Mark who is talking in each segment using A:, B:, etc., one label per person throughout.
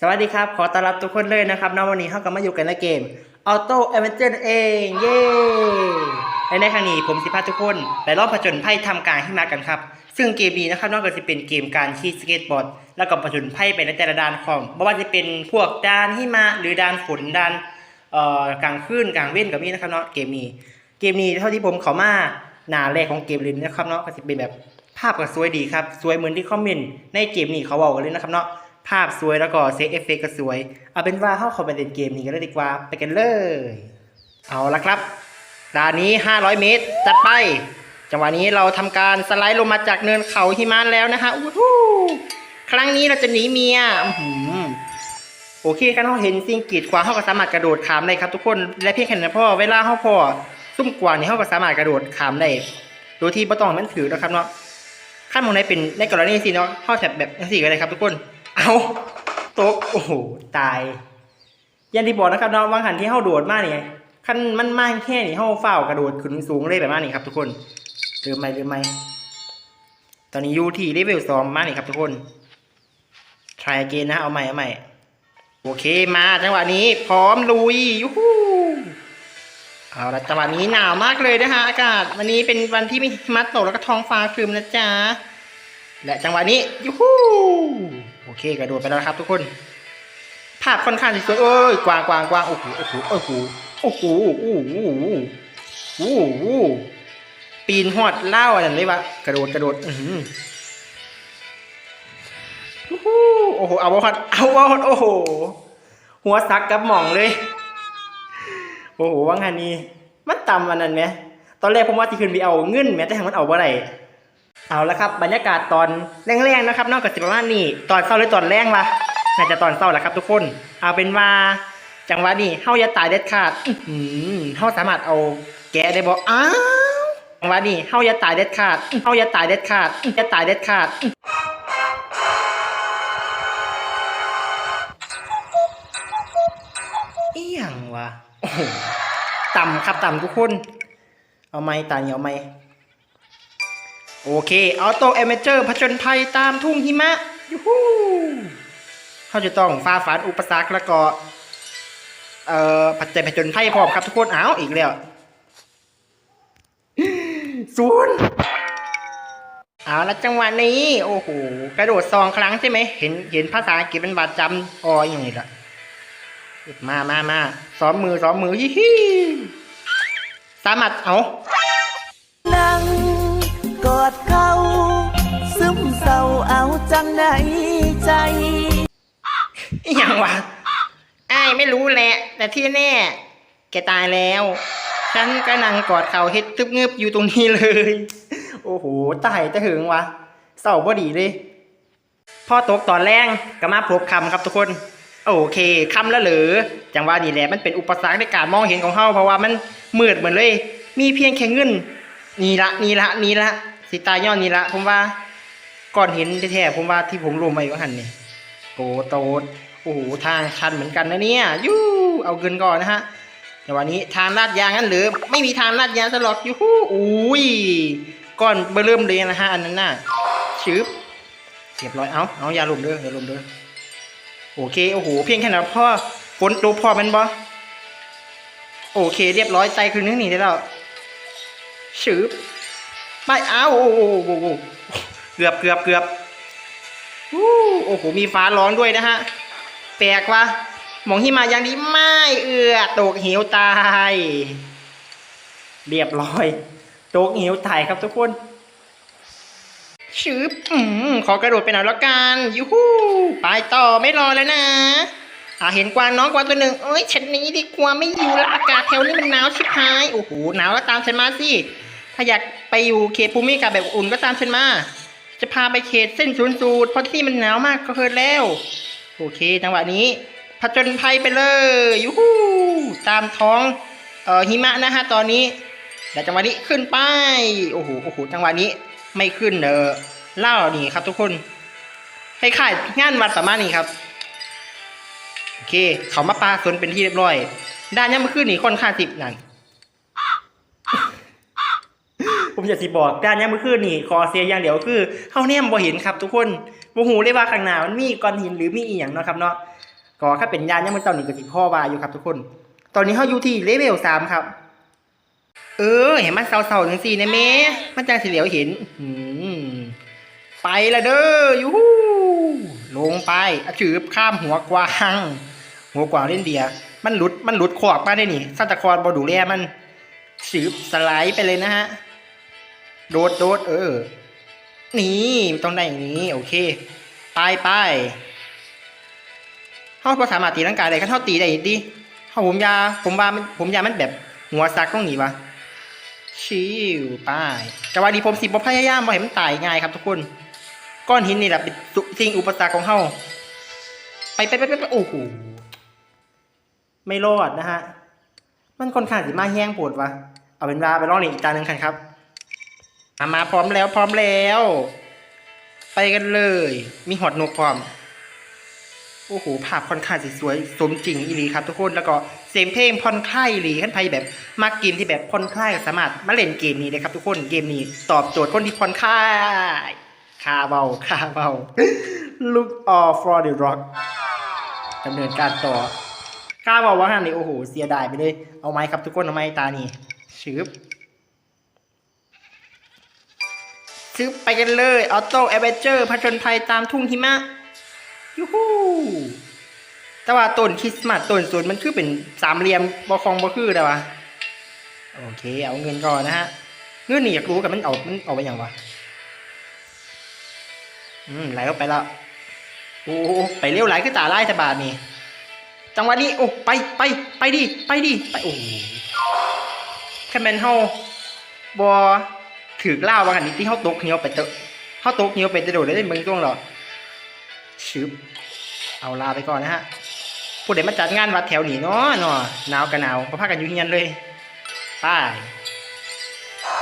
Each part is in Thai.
A: สวัสดีครับ ขอต้อนรับทุกคนเลยนะครับณวันนี้เราก็มาอยู่กันในเกม Auto Adventure เอง เย้และในครั้งนี้ผมสิพาทุกคนไปรอบผจญภัยทำการหิมะกันครับ ซึ่งเกมนี้นะครับนอกจากจะเป็นเกมการขี่สเก็ตบอร์ด แล้วก็ผจญภัยไปในแต่ละด่านของไม่ว่าจะเป็นพวกด่านหิมะหรือด่านฝนด่านเอ่อกลางคืนกลางเว้นกับนี้นะครับเนาะเกมนี้ เกมนี้เท่าที่ผมเขามาหนาแรกของเกมเลยนะครับเนาะก็จะเป็นแบบภาพก็สวยดีครับสวยเหมือนที่คอมเมนต์ในเกมนี้เขาบอกกันเลยนะครับเนาะ ภาพสวยแล้วก็เซฟเอฟเฟกก็สวย เอาเป็นว่าเข้าเข้าไปเล่นเกมนี้กันเลยดีกว่า ไปกันเลย เอาละครับด่านนี้ 500 เมตร จัดไป จังหวะนี้เราทำการสไลด์ลงมาจากเนินเขาหิมะแล้วนะฮะอู้หูครั้งนี้เราจะหนีเมียโอเคครับเราเห็นสิ่งกีดขวางเขาก็สามารถกระโดดขามได้ครับทุกคน และเพียงแค่นั้นพ่อเวลาเขาพอซุ่มกว่านี่เขาก็สามารถกระโดดขามได้โดยที่ไม่ต้องมันถือนะครับเนาะขั้นมองในเป็นในกรณีสิเนาะเขาแถบแบบสี่ก็ได้ครับทุกคน เอาตกโอ้โหตายยันที่บอกนะครับเนาะวางหันที่เข้าโดดมากเนี่ยขั้นมันมากแค่นี้เข้าเฝ้ากระโดดขึ้นสูงเลยแบบนี้ครับ ทุกคนเติมไหมเติมไหมตอนนี้อยู่ที่เลเวลสองมากนี่ครับทุกคน try again นะเอาใหม่เอาใหม่โอเคมาจังหวะนี้พร้อมลุยยูฮูเอาละจังหวะนี้หนาวมากเลยนะฮะอากาศวันนี้เป็นวันที่มีหิมะตกแล้วก็ท้องฟ้าครึมนะจ๊ะและจังหวะนี้ยูฮู โอเคกระโดดไปแล้วครับทุกคน ภาพค่อนข้างสวยเอ้ยกวางกวางกวางโอ้โหโอ้โหโอ้โหโอ้โหโอ้โหโอ้โหปีนหอดเล่าอะไรเลยวะกระโดดกระโดดอือโอ้โหโอ้โหเอาบอลเอาบอลโอ้โห หัวซักกับหม่องเลย โอ้โหว่างานนี้ มันต่ำอันนั้นไหมตอนแรกผมว่าที่ขึ้นไปเอาเงินแม้แต่ทางมันเอาบ่ได้ เอาละครับ บรรยากาศตอนแรงๆนะครับนอกจากสิประมาณนี้ตอนเศร้าหรือตอนแรงวะน่าจะตอนเศร้าแหละครับทุกคน เอาเป็นว่าจังหวะนี้เฮาอย่าตายเด็ดขาดอื้อหือเฮาสามารถเอาแกะได้บ่อ้าวจังหวะนี้เฮาอย่าตายเด็ดขาดเฮาอย่าตายเด็ดขาดอย่าตายเด็ดขาดเอียงวะต่ำครับต่ำทุกคน เอาไม้ตายเอาไม้ โอเคออโต้เอเมเจอร์ผจญภัยตามทุ่งหิมะยูฮูเขาจะต้องฝ่าฟันอุปสรรคแล้วก็ เอ่อปัจจัยผจญภัยพร้อมครับทุกคนอ้าวอีกแล้วศูนย์เอาละจังหวะนี้ โอ้โหกระโดดสองครั้งใช่ไหมเห็นเห็นภาษาอังกฤษเป็นบาดจำอ๋ออย่างนี้ละมามามาซ้อมมือซ้อมมือยี่ฮีสามารถเอา
B: นั่ง ดเขาซึมเศร้าเอาจังไหนใจ
A: อหย่างวะไอ้ายไม่รู้แหละ แต่ที่แน่ แกตายแล้ว ฉันก็นั่งกอดเขาเฮ็ดตึบเงืบอยู่ตรงนี้เลย โอ้โห ตายจะหึงวะเศร้าบ่ดีเลยพ่อตกตอนแรงก็มาพบคำครับทุกคน โอเคคำแล้วเหรือจังว่านี่แหละมันเป็นอุปสรรคในการมองเห็นของเฮาเพราะว่ามันมืดเหมือนเลย มีเพียงแค่เงินนี่ละนี่ละนี่ละ สิตายย้อนนี่ละผมว่าก่อนเห็นแท้ๆผมว่าที่ผมรวมมาอยู่หันนี่โกโตดโอ้โหทางชันเหมือนกันนะเนี่ยยูเอาเงินก่อนนะฮะแต่วันนี้ทางลาดยางนั้นหรือไม่มีทางลาดยางสลอกยูฮูอุ้ยก้อนเบื้อเริ่มเลยนะฮะอันนั้นน่ะชืบเรียบร้อยเอาเอาอย่าลุมเด้ออย่าลุมเด้อโอเคโอ้โหเพียงแค่นั้นพ่อฝนตกพอแมันบ่โอเค เรียบร้อยใจคืนนึงนีได้แล้วชืบ ไปอ้าโอ้โหเกือบเกือบเกือบโอ้โหมีฟ้าร้องด้วยนะฮะ แปลกวะมองหิมาอย่างนี้ไม่เอือตกเหวตาย เรียบร้อยตกเหวตายครับทุกคนชืบอืมขอกระโดดไปหน่อยแล้วกันยูฮูไปต่อไม่รอแล้วนะอ่าเห็นกวางน้องกวางตัวหนึ่งเอ้ยฉันนี้ดีกว่าไม่อยู่ละอากาศแถวนี้มันหนาวชิบหายโอ้โหหนาวก็ตามฉันมาสิถ้าอยาก ไปอยู่เขตภูมิอากาศแบบอุ่นก็ตามฉันมา จะพาไปเขตเส้นศูนย์สูตรเพราะที่มันหนาวมากก็เคินแล้ว โอเคจังหวะนี้ผจญภัยไปเลยยูฮูตามท้องเอ่อหิมะนะฮะตอนนี้แต่จังหวะนี้ขึ้นไปโอ้โหโอ้โหจังหวะนี้ไม่ขึ้นเออเล่านี่ครับ ทุกคนคล้ายๆงานวัดประมาณนี้ครับโอเค เขามาปลาสนเป็นที่เรียบร้อย ด้านยังไม่ขึ้นนี่ค่อนข้างสิบนั่น ผมอยากสิบอกด้านยังไม่ขึ้นนี่คอเสียอย่างเดียวคือเขาเนี่ยบ่เห็นครับ ทุกคนบ่หูเลยว่าข้างหน้ามันมีก้อนหินหรือมีอีหยังเนาะครับเนาะก็ถ้าเป็นยานยังมันตอนนี้ก็สิพ่อว่าอยู่ครับ ทุกคน ตอนนี้เขาอยู่ที่เลเวลสามครับ เออ เห็นมันเศร้าๆจังสี่นะเมมันจังสิเหลียวเห็นอืมไปละเด้อยูฮูลงไปอะถือข้ามหัวกวาง หัวกวางเล่นเดียมันหลุดมันหลุดขอบมาได้นี่ซาตาคอร์บอดูแลมันสืบสไลด์ไปเลยนะฮะ โดดโดดเออ นี่ต้องได้อย่างนี้ โอเค ไปไปเขาพอสามารถตีร่างกายได้ขั้นเท่าตีได้ดิเขาผมยาผมว่ามันผมยามันแบบหัวซักต้องหนีวะชิวไปแต่ว่าดีผมสิบพยายามบ่ให้มันตายง่ายครับทุกคน ก้อนหินนี่แหละเป็นสิ่งอุปสรรคของเขาไปไปไปไปไปโอ้โหไม่รอดนะฮะ มันค่อนข้างสิมาแห้งปวดวะเอาเป็นว่าไปลองเล่นอีกตาหนึ่งกันครับ มามาพร้อมแล้วพร้อมแล้ว ไปกันเลย มีหอดนกพร้อมโอ้โหภาพค่อนข้างสวยสมจริงอีหลีครับทุกคนแล้วก็เสียงเพลงผ่อนคลายอีหลีขั้นไพแบบมากเกมที่แบบผ่อนคลายสามารถมาเล่นเกมนี้เลยครับทุกคนเกมนี้ตอบโจทย์คนที่ผ่อนคลายคาเบาคาเบา Look all for the rock ดำเนินการต่อข้าบอกว่าฮันนี่โอ้โหเสียดายไปเลยเอาไม้ครับทุกคนเอาไม้ตานี่ชืบ ชืบไปกันเลยออโต้แอเวเจอร์ผจญภัยตามทุ่งหิมะยูฮูแต่ว่าต้นคริสต์มาสต้นสนมันคือเป็นสามเหลี่ยมบอคองบอคือแต่ว่าโอเค เอาเงินก่อนนะฮะเงินนี่อยากรู้กับมันเอามันเอาไปอย่างวะอืมไหลเข้าไปแล้วโอ้ไปเร็วไหลขึ้นตาไล่สบาทนี่จังหวะนี้โอ้ไปไปไปดิไปดิไปโอ้แค่แมนเฮาบอ ถือเล่าว่ากันนี่ที่เฮาตกเหี่ยวไปเตอะเฮาตกเหี่ยวไปจะโดดได้เมืองตรงหรอชึบเอาลาไปก่อนนะฮะผู้ใดมาจัดงานวัดแถวนี้เนาะเนาะหนาวกันหนาวประพากันอยู่เฮียนเลยไป้าย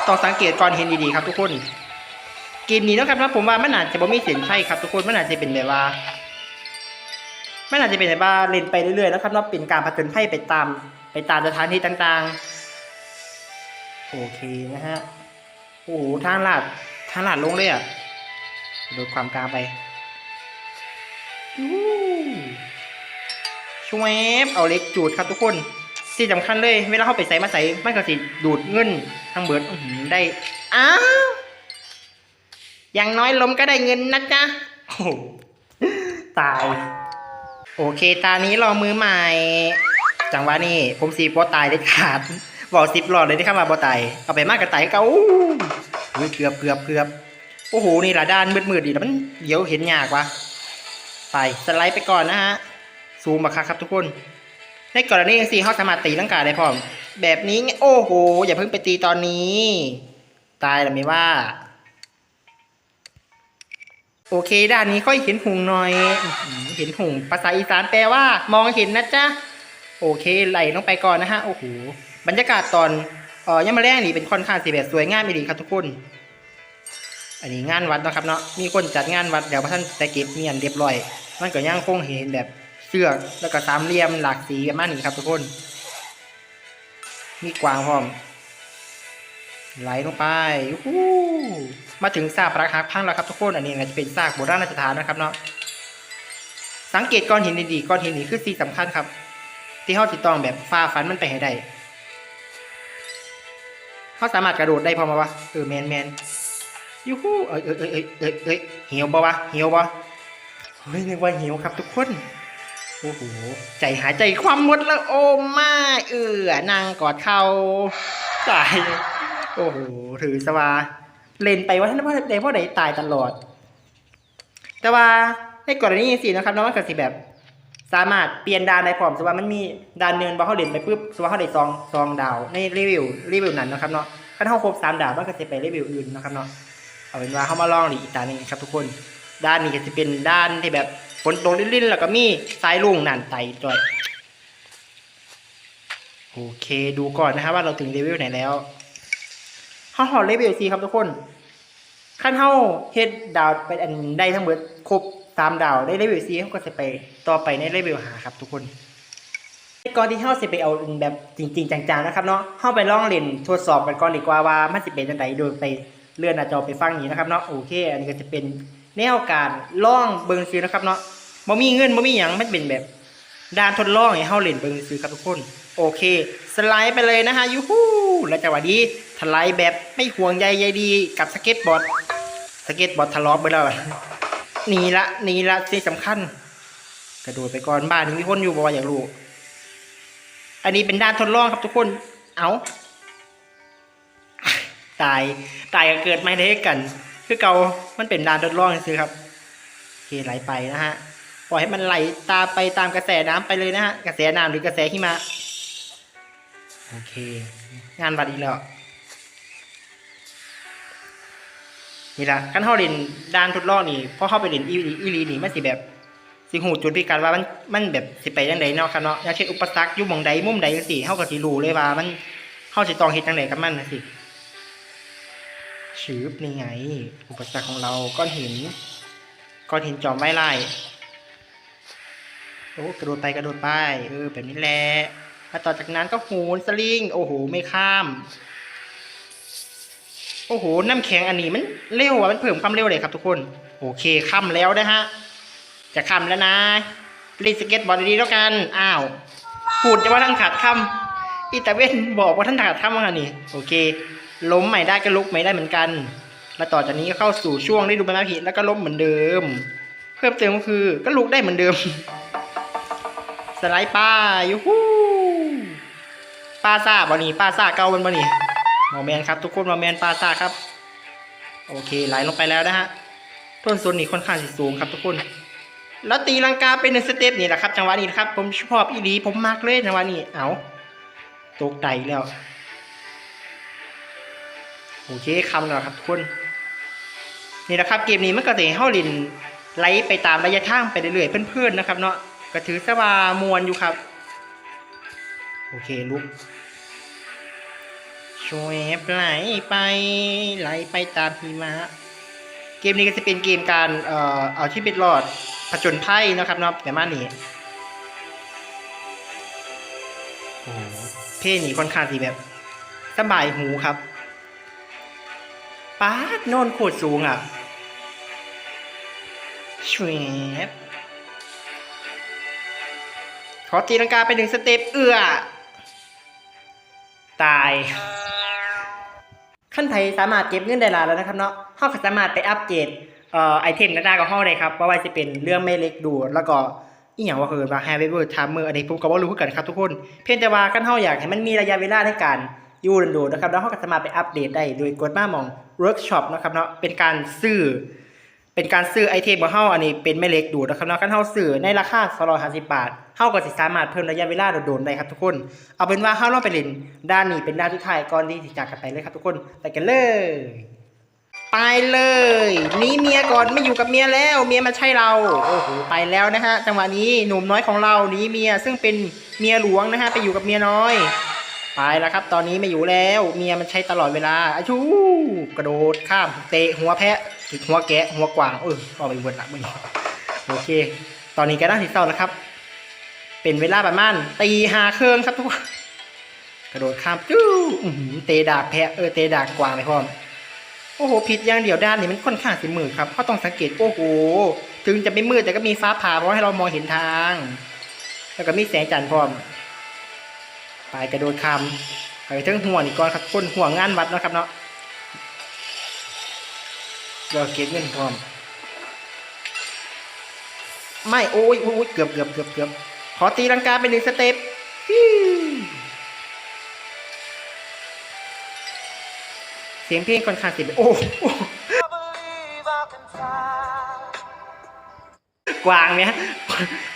A: ต้องสังเกตก่อนเห็นดีๆครับทุกคนเกมนี้นะครับนะผมว่ามันอาจจะบ่มีเสียงไช่ครับทุกคนมันอาจจะเป็นแบบว่ามันอาจจะเป็นแบบว่าเล่นไปเรื่อยๆแล้วครับเนาะเป็นการผจญภัยไปตาม ไปตามสถานที่ต่างๆ โอเคนะฮะ โอ้โหทางลาดทางลาดลงเลยอะโดยความกลางไปยูชวบเอาเล็กจูดครับทุกคนที่สำคัญเลยเวลาเข้าไปใส่มาใส่มันก็สิดูดเงินทั้งเบิดอื้อหือได้อ้าวอย่างน้อยล้มก็ได้เงินนะจ๊ะโอ้ตาย โอเค ตานี้รอมือใหม่ จังหวะนี้ผมสีบอตายได้ขาดบอกสิบหลอดเลยที่เข้ามาบอตาย เอาไปมากกระต่ายเก่า อุ้ยเกือบเกือบเกือบโอ้โห นี่ละด้านมืดๆดีแล้วมันเดี๋ยวเห็นยากวะไปสไลด์ไปก่อนนะฮะ ซูมมาครับครับทุกคน ในกรณีสี่เขาสามารถตีร่างกาได้พร้อม แบบนี้ไงโอ้โห อย่าเพิ่งไปตีตอนนี้ ตายแล้วไม่ว่า โอเค ด้านนี้ค่อยเห็นหุงหน่อย เห็นหุงภาษาอีสานแปลว่า มองเห็นนะจ๊ะ โอเคไหลลงไปก่อนนะฮะ โอ้โห บรรยากาศตอน เอ่อยามมาแรกนี่เป็นค่อนข้างสีแบบสวยงามไม่ดีครับทุกคน อันนี้งานวัดนะครับเนาะ มีคนจัดงานวัดเดี๋ยวพระท่านแต่เก็บเมียนเรียบร้อย มันก็ยังคงเห็นแบบเชือแล้วก็สามเหลี่ยมหลากสีประมาณนี้ครับทุกคน มีกวางพร้อม ไหลลงไปมาถึงซากปรักหักพังแล้วครับทุกคน อันนี้น่าจะเป็นซากโบราณสถานนะครับเนาะ สังเกตก้อนหินดีๆ ก้อนหินนี้คือสิ่งสำคัญครับ ที่เขาติดต้องแบบฟ้าฟันมันไปให้ได้ เขาสามารถกระโดดได้พอมาวะเออแมนแมนยูฮูเอ้ยเอ้ยเอ้ยเอ้ยเอ้ยเหี่ยวบ่วะเหี่ยวบ่เฮ้ยนึกว่าเหี่ยวครับทุกคนโอ้โหใจหายใจความหมดแล้วโอ้ไม่เออนางกอดเขาตายโอ้โหถือสว่าเล่นไปว่าท่านพ่อใดพ่อใดตายตลอด แต่ว่าในกรณีสินะครับน้องก็สิแบบ สามารถเปลี่ยนดานได้พร้อมสว่ามันมีดานเนินบ่เขาเล่นไปปุ๊บสว่าเขาได้ซองซองดาวในรีวิวรีวิวนั้นนะครับเนาะถ้าเขาครบสามดาวมันก็จะไปรีวิวอื่นนะครับเนาะเอาเป็นว่าเขามาลองดีอีกตาหนึ่งครับทุกคนด้านนี้ก็จะเป็นด้านที่แบบฝนตกลิ่นๆแล้วก็มีสายลุงนั่นไตด้วยโอเคดูก่อนนะครับว่าเราถึงเลเวลไหนแล้วเขาหอเลเวลสี่ครับทุกคนขั้นเท่าเฮ็ดดาวเป็นอันได้ทั้งหมดครบ สามดาวได้เลเวลสี่เขาก็จะไปต่อไปในเลเวลหาครับทุกคนก่อนที่เขาจะไปเอาแบบจริง ๆ จังๆนะครับเนาะเข้าไปลองเล่นทดสอบกันก่อนดีกว่าว่ามันจะเป็นยังไงโดยไปเลื่อนหน้าจอไปฟังนี้นะครับเนาะโอเค อันนี้ก็จะเป็นแนวการล่องเบิงซีนะครับเนาะบ่มีเงินบ่มีหยังมันเป็นแบบด่านทดลองให้เฮาเล่นเบิ่งซื้อครับทุกคน โอเค สไลด์ไปเลยนะฮะยูฮูและจังหวะนี้ถลายแบบไม่ห่วงใยใยดีกับสเก็ตบอร์ดสเก็ตบอร์ดทะเลาะไปแล้ว นีละหนีละสิ่งสำคัญ กระโดดไปก่อนบ้านนี้มีคนอยู่บ่อยากรู้อันนี้เป็นด้านทดลองครับทุกคน เอาตายตายก็เกิดไม่ได้กัน คือเกามันเป็นด้านทดลองซื้อครับโอเคไหลไปนะฮะปล่อยให้มันไหลตามไปตามกระแสน้ำไปเลยนะฮะกระแสน้ำหรือกระแสหิมะโอเค งานวัดอีกแล้ว นี่ละขั้นเฮาเล่นด้านทดลองนี่พอเข้าไปเล่นอีลีอีลีนี่มันสิแบบสิหูจุดพิการว่ามันมันแบบสิไปยังไงเนาะครับเนาะอย่างเช่นอุปสรรคอยู่มองใดมุมใดจังซี่เฮาก็สิรู้เลยว่ามันเฮาสิต้องเฮ็ดจังไดกับมันนะสิชืบนี่ไง อุปสรรคของเราก้อนหินก้อนหินจอมไว้ไล่โอ้กระโดดไปกระโดดไปเออแบบนี้แหละแล้วต่อจากนั้นก็หนสลิงโอ้โหไม่ข้าม โอ้โหน้ำแข็งอันนี้มันเร็วอะมันเพิ่มความเร็วเลยครับทุกคน โอเคค่ำแล้วนะฮะจะค่ำแล้วนะรีสเก็ตบอร์ดดีๆแล้วกันอ้าวพูดจะว่าท่านขาดค่ำอีตาเวนบอกว่าท่านขาดค่ำว่านี่โอเค ล้มใหม่ได้ก็ลุกใหม่ได้เหมือนกัน แล้วต่อจากนี้ก็เข้าสู่ช่วงได้ดูใบไม้ผลิแล้วก็ล้มเหมือนเดิม เพิ่มเติมก็คือก็ลุกได้เหมือนเดิม สไลด์ป้ายูฮูป้าซ่าบอนี่ป้าซ่าเกาบนบอนี่ มอแมนครับทุกคนหมอแมนปลาซาครับ โอเคไหลลงไปแล้วนะฮะต้นโซนนี้ค่อนข้างสูงครับทุกคน แล้วตีลังกาเป็นหนึ่งสเต็ปนี่แหละครับจังหวะนี้นะครับ ผมชอบอีหลีผมมากเลยจังหวะนี้เอาตกไตแล้วโอเคคำแล้วครับทุกคนนี่แหละครับเกมนี้มันก็จะให้าลินไหลไปตามระยะทางไปเรื่อยๆเพื่อนๆนะครับ เนาะก็ถือสว่ามวนอยู่ครับ โอเคลุก ช่วยไหลไปไหลไปตามหิมะ เกมนี้ก็จะเป็นเกมการเอ่อเอาที่เป็นรอดผจญภัยนะครับเนาะแต่มานี่โอ้โหเพลงนี้ค่อนข้างที่แบบสบายหูครับป๊าดโนนโคตรสูงอะชวบขอตีลังกาไปหนึ่งสเต็ปเอื้อ ตาย ขั้นไทยสามารถเก็บเงินได้หลายแล้วนะครับเนาะเฮาก็สามารถไปอัปเกรดเอ่อไอเทมด้างๆของเฮาได้ครับว่าว่าสิเป็นเรื่องไม่เล็กดูดแล้วก็อีหยังว่าคือว่า h a v e r Timer อันนี้ผมก็บ่รู้คือกันครับทุกคน เพียงแต่ว่าคันเฮาอยากให้มันมีระยะเวลาในการอยู่โดนๆนะครับแล้วเฮาก็สามารถไปอัปเดตได้โดยกดมาหมอง Workshop นะครับเนาะเป็นการซื้อ เป็นการซื้อไอเทมของเฮาอันนี้เป็นแม่เหล็กดูดนะครับเนาะคันเฮาซื้อในราคา250บาทเฮาก็สิสามารถเพิ่มระยะเวลาโดนได้ครับทุกคน เอาเป็นว่าเฮาลองไปเล่นด้านนี้เป็นด้านสุดท้ายก่อนที่จากกันไปเลยครับทุกคนไปกันเลยไปเลยหนีเมียก่อนไม่อยู่กับเมียแล้ว เมียมาใช่เราโอ้โหไปแล้วนะฮะจังหวะนี้หนุ่มน้อยของเราหนีเมียซึ่งเป็นเมียหลวงนะฮะไปอยู่กับเมียน้อย ไปแล้วครับ ตอนนี้ไม่อยู่แล้ว เมียมันใช้ตลอดเวลาอาชูกระโดดข้ามเตะหัวแพะจิกหัวแกะหัวกวางเออเอาไปเวิร์ดละมึงโอเค ตอนนี้ก็น่าสิเศร้าแล้วครับ เป็นเวลาประมาณตีหาเครื่องครับทุกคนกระโดดข้ามจู้เตะดากแพะเออเตะดากกวางไปพร้อมโอ้โหผิดอย่างเดียวด้านนี้มันค่อนข้างสิมืดครับเขาต้องสังเกตโอ้โหถึงจะไม่มืดแต่ก็มีฟ้าผ่าเพราะให้เรามองเห็นทาง แล้วก็มีแสงจันทร์พร้อม ไปกระโดดคำไปถึงห่วงอีกก่อนครับคนห่วงงานวัดนะครับเนาะเราเก็บเงินพร้อม ไม่โอ้ยโอ้ยเกือบเกือบเกือบเกือบขอตีลังกาไปหนึ่งสเต็ปเสียงเพลงค่อนข้างสิบโอ้กวางเนี่ย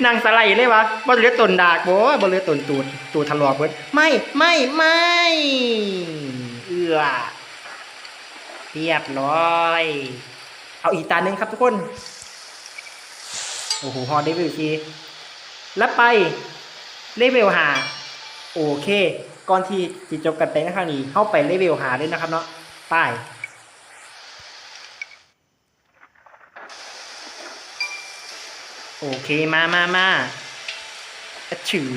A: นั่งสไลด์เลยวะบ่เหลือตนดากบ่บ่เหลือตนตูดตูดทะลอกเบิดไม่ไม่ไม่เอื้อเรียบร้อย เอาอีกตาหนึ่งครับทุกคน โอ้โหฮอเดวิลซีแล้วไปเลเวลหาโอเค ก่อนที่จะจบกันไปในครั้งนี้เข้าไปเลเวลหาเลยนะครับเนาะไป้าย โอเคมามามาอะฉือ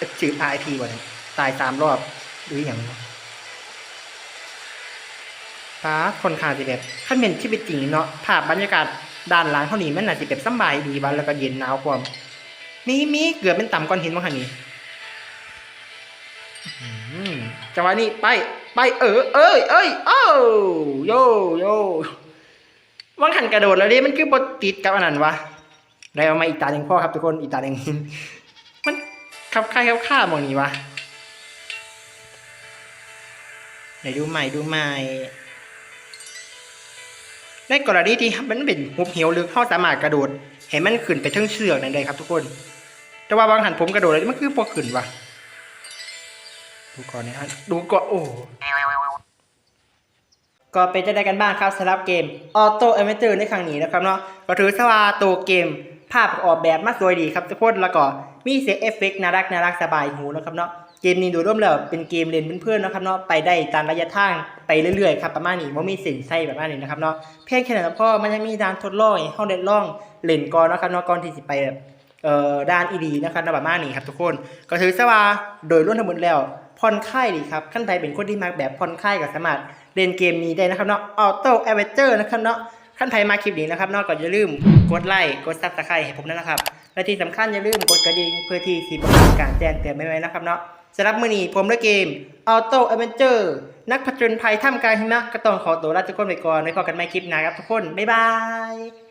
A: อะฉือ RIP วะเนี่ยตายสามรอบหรืออย่างวะฟ้าคนข้างสิแบบขั้นเป็นชีวิตจริงเนาะภาพบรรยากาศด้านหลังเท่านี้มันน่าจะแบบสบายดีบ้านแล้วก็เย็นหนาวความมีมีเกือบเป็นต่ำก้อนหินมั้งคะนี่อื้อหือจังหวะนี้ไป ไปเออเอ้ยเอ้ยเอ้าโยโยวังหันกระโดดแล้วดิมันคือบทติดกับอันนั้นวะ ได้เอามาอีกตาหนึ่งพ่อครับทุกคนอีกตาหนึ่งมันขับค่ายขับข้ามองนี้วะไหนดูใหม่ดูใหม่ในกรณีที่มันเป็นหุบเหวลึกเข้าสามารถกระโดดเห็นมันขึ้นไปทั้งเชือกนั่นเลยครับ ทุกคน แต่ว่าบางหันผมกระโดดแล้วมันคือพอขึ้นวะดูก่อนนะฮะดูก่อนโอ้ก็เป็นจะได้กันบ้างครับสำหรับเกมออโต้เอเมเจอร์ในครั้งนี้นะครับเนาะก็ถือซะว่าตัวเกม ภาพออกแบบมาสวยดีครับทุกคนแล้วก็มีเสียงเอฟเฟกต์น่ารักน่ารักสบายหูนะครับเนาะเกมนี้ดยรวมแล้วเป็นเกมเล่นเพื่อนๆนะครับเนาะไปได้ตามระยะทางไปเรื่อยๆครับประมาณนี้ว่ามีสินใส่แบบนี้นะครับเนาะเพียงแค่นั้นก็พอมันยังมีด้านทดลองให้เฮาได้ลองเล่นก่อนนะครับเนาะก่อนที่สิไปแบบเอ่อด้านอีดีนะครับในประมาณนี้ครับทุกคนก็ถือซะว่าโดยรวมทั้งหมดแล้วผ่อนคลายดีครับขั้นใดเป็นคนที่มาแบบผ่อนคลายก็สามารถเล่นเกมนี้ได้นะครับเนาะออโต้แอเวเจอร์นะครับเนาะ ขั้นไทยมาคลิปนี้นะครับเนาะก็อย่าลืมกดไลค์กดซับสไครต์ให้ผมด้วยนะครับ และที่สำคัญอย่าลืมกดกระดิ่งเพื่อที่สิบประกาศการแจ้งเตือนไม่ไว้นะครับเนาะสำหรับมือนี้ผมและเกม Auto Adventure นักผจญภัยท่ามกลางหิมะก็ต้องขอตัวลาทุกคนไปก่อนไว้พบกันใหม่คลิปหน้าครับทุกคนบ๊ายบาย